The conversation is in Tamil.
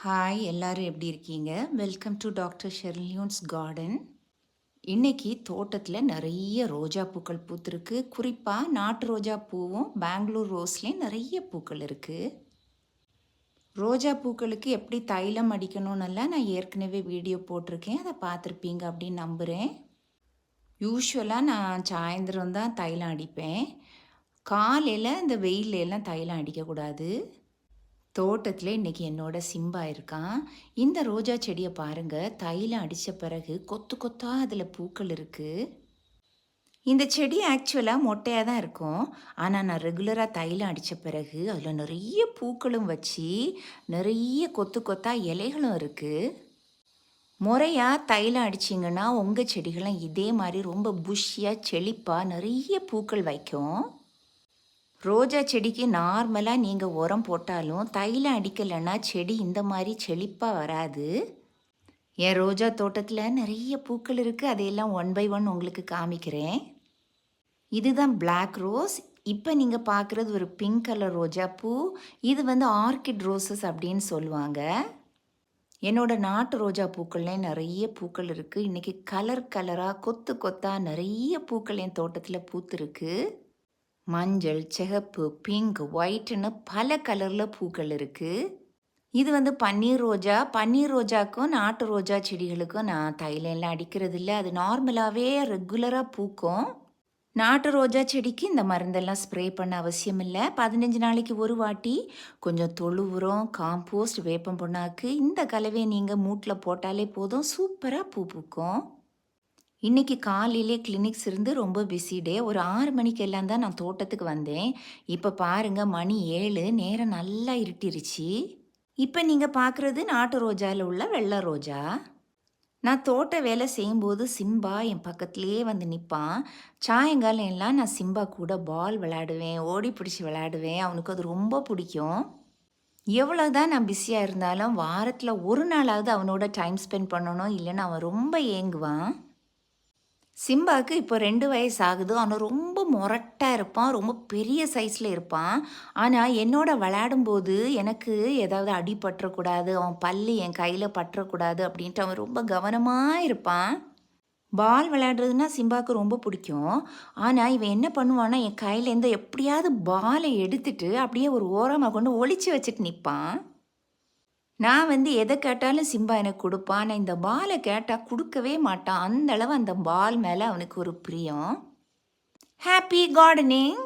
ஹாய் எல்லோரும் எப்படி இருக்கீங்க? வெல்கம் டு டாக்டர் ஷெர்லியூன்ஸ் கார்டன் இன்னைக்கு தோட்டத்தில் நிறைய ரோஜா பூக்கள் பூத்துருக்கு. குறிப்பாக நாட்டு ரோஜா பூவும் பெங்களூர் ரோஸ்லேயும் நிறைய பூக்கள் இருக்குது ரோஜா பூக்களுக்கு எப்படி தைலம் அடிக்கணும்னெல்லாம் நான் ஏற்கனவே வீடியோ போட்டிருக்கேன். அதை பார்த்துருப்பீங்க அப்படின்னு நம்புகிறேன் யூஸ்வலாக நான் சாயந்தரம் தான் தைலம் அடிப்பேன். காலையில் இந்த வெயிலெல்லாம் தைலம் அடிக்கக்கூடாது. தோட்டத்தில் இன்னைக்கு என்னோட சிம்பா இருக்கான். இந்த ரோஜா செடியை பாருங்க. தைலம் அடித்த பிறகு கொத்து கொத்தாக அதில் பூக்கள் இருக்குது இந்த செடி ஆக்சுவலாக மொட்டையாக தான் இருக்கும். ஆனால் நான் ரெகுலராக தைலம் அடித்த பிறகு அதில் நிறைய பூக்களும் வச்சு நிறைய கொத்து கொத்தாக இலைகளும் இருக்குது முறையாக தைலம் அடிச்சிங்கன்னா உங்கள் செடிகளும் இதே மாதிரி ரொம்ப புஷ்ஷியாக செழிப்பாக நிறைய பூக்கள் வைக்கும். ரோஜா செடிக்கு நார்மலாக நீங்கள் உரம் போட்டாலும் தைலம் அடிக்கலைன்னா செடி இந்த மாதிரி செழிப்பாக வராது. என் ரோஜா தோட்டத்தில் நிறைய பூக்கள் இருக்குது அதையெல்லாம் ஒன் பை ஒன் உங்களுக்கு காமிக்கிறேன். இதுதான் பிளாக் ரோஸ் இப்போ நீங்கள் பார்க்குறது ஒரு பிங்க் கலர் ரோஜா பூ. இது வந்து ஆர்கிட் ரோசஸ் அப்படின்னு சொல்லுவாங்க. என்னோடய நாட்டு ரோஜா பூக்கள்லேயும் நிறைய பூக்கள் இருக்குது இன்றைக்கி கலர் கலராக கொத்து கொத்தாக நிறைய பூக்கள் என் தோட்டத்தில் பூத்துருக்கு. மஞ்சள் சிகப்பு பிங்க் ஒயிட்னு பல கலரில் பூக்கள் இருக்குது இது வந்து பன்னீர் ரோஜா. பன்னீர் ரோஜாக்கும் நாட்டு ரோஜா செடிகளுக்கும் நான் தைலெல்லாம் அடிக்கிறது இல்லை. அது நார்மலாகவே ரெகுலராக பூக்கும். நாட்டு ரோஜா செடிக்கு இந்த மருந்தெல்லாம் ஸ்ப்ரே பண்ண அவசியம் இல்லை. பதினஞ்சு நாளைக்கு ஒரு வாட்டி. கொஞ்சம் தொழு உரம் காம்போஸ்ட் வேப்பம் புண்ணாக்கு இந்த கலவையை நீங்கள் மூட்டில் போட்டாலே போதும். சூப்பராக பூ பூக்கும். இன்னைக்கு காலையிலே கிளினிக்ஸ் இருந்து ரொம்ப பிஸி டே ஒரு ஆறு மணிக்கு எல்லாம் தான் நான் தோட்டத்துக்கு வந்தேன். இப்போ பாருங்க மணி ஏழு. நேரம் நல்லா இருட்டிருச்சு. இப்போ நீங்கள் பார்க்குறது நாட்டு ரோஜாவில் உள்ள வெள்ளை ரோஜா. நான் தோட்ட வேலை செய்யும்போது சிம்பா என் பக்கத்துலேயே வந்து நிற்பான் சாயங்காலம் எல்லாம் நான் சிம்பா கூட பால் விளையாடுவேன் ஓடி பிடிச்சி விளையாடுவேன். அவனுக்கு அது ரொம்ப பிடிக்கும். எவ்வளோ தான் நான் பிஸியாக இருந்தாலும் வாரத்தில் ஒரு நாளாவது அவனோட டைம் ஸ்பெண்ட் பண்ணணும். இல்லைன்னா அவன் ரொம்ப ஏங்குவான். சிம்பாவுக்கு இப்போ ரெண்டு வயசு ஆகுது ஆனால் ரொம்ப மொரட்டாக இருப்பான். ரொம்ப பெரிய சைஸில் இருப்பான். ஆனால் என்னோட விளையாடும்போது எனக்கு ஏதாவது அடி பற்றக்கூடாது. அவன் பல்லு என் கையில் பற்றக்கூடாது அப்படின்ட்டு அவன் ரொம்ப கவனமாக இருப்பான். பால் விளையாடுறதுனா சிம்பாவுக்கு ரொம்ப பிடிக்கும். ஆனால் இவன் என்ன பண்ணுவான்னா என் கையிலேருந்து எப்படியாவது பாலை எடுத்துட்டு அப்படியே ஒரு ஓரமாக கொண்டு ஒழிச்சு வச்சுட்டு நிற்பான் நான் வந்து எதை கேட்டாலும் சிம்பா எனக்கு கொடுப்பான் ஆனால் இந்த பாலை கேட்டால் கொடுக்கவே மாட்டான் அந்த அளவு அந்த பால் மேலே அவனுக்கு ஒரு பிரியம். Happy gardening